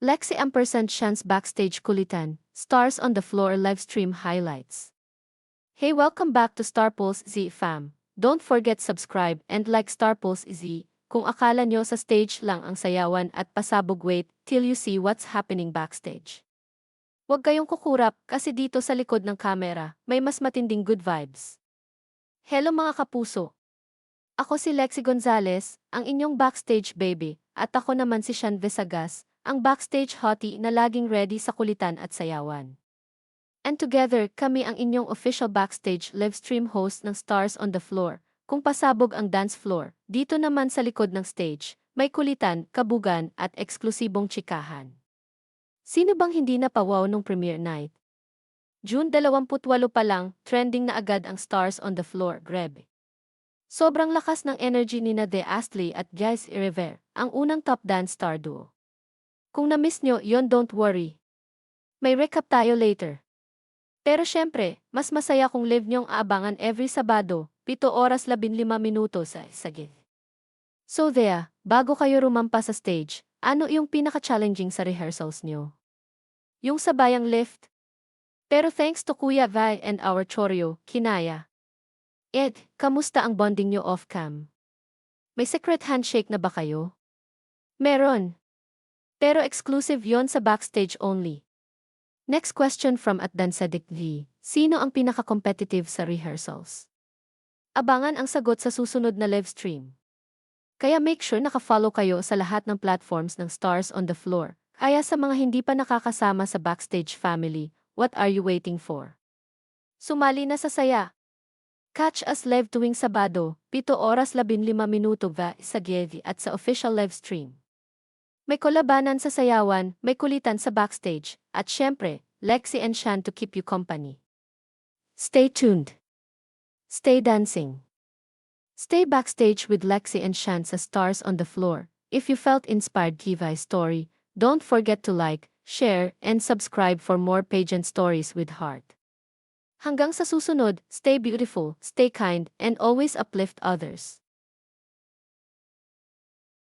Lexi Ampersand Shan's backstage kulitan, stars on the floor livestream highlights. Hey welcome back to Star Pulse Z fam. Don't forget subscribe and like Star Pulse Z. Kung akala nyo sa stage lang ang sayawan at pasabog wait till you see what's happening backstage. Huwag kayong kukurap kasi dito sa likod ng kamera may mas matinding good vibes. Hello mga kapuso! Ako si Lexi Gonzalez, ang inyong backstage baby, at ako naman si Shan Vesagas, ang backstage hottie na laging ready sa kulitan at sayawan. And together, kami ang inyong official backstage livestream host ng Stars on the Floor. Kung pasabog ang dance floor, dito naman sa likod ng stage, may kulitan, kabugan at eksklusibong chikahan. Sino bang hindi napawaw nung premiere night? June 28 pa lang, trending na agad ang Stars on the Floor, grebe. Sobrang lakas ng energy ni na De Astley at Guys Iriver, ang unang top dance star duo. Kung na-miss nyo, yon don't worry. May recap tayo later. Pero syempre, mas masaya kung live nyong aabangan every Sabado, 7 oras 15 minuto sa sagid. So there, bago kayo rumampa sa stage, ano yung pinaka-challenging sa rehearsals nyo? Yung sabayang lift? Pero thanks to Kuya Vi and our choreo, kinaya. Ed, kamusta ang bonding nyo off-cam? May secret handshake na ba kayo? Meron. Pero exclusive yon sa backstage only. Next question from Atdan Sadik V. Sino ang pinaka-competitive sa rehearsals? Abangan ang sagot sa susunod na live stream. Kaya make sure naka-follow kayo sa lahat ng platforms ng Stars on the Floor. Kaya sa mga hindi pa nakakasama sa backstage family, what are you waiting for? Sumali na sa saya. Catch us live tuwing Sabado, 7 oras 15 minuto sa Gevi at sa official live stream. May kolabanan sa sayawan, may kulitan sa backstage, at syempre, Lexi and Shan to keep you company. Stay tuned. Stay dancing. Stay backstage with Lexi and Shan sa Stars on the Floor. If you felt inspired Kivi's story, don't forget to like, share, and subscribe for more pageant stories with heart. Hanggang sa susunod, stay beautiful, stay kind, and always uplift others.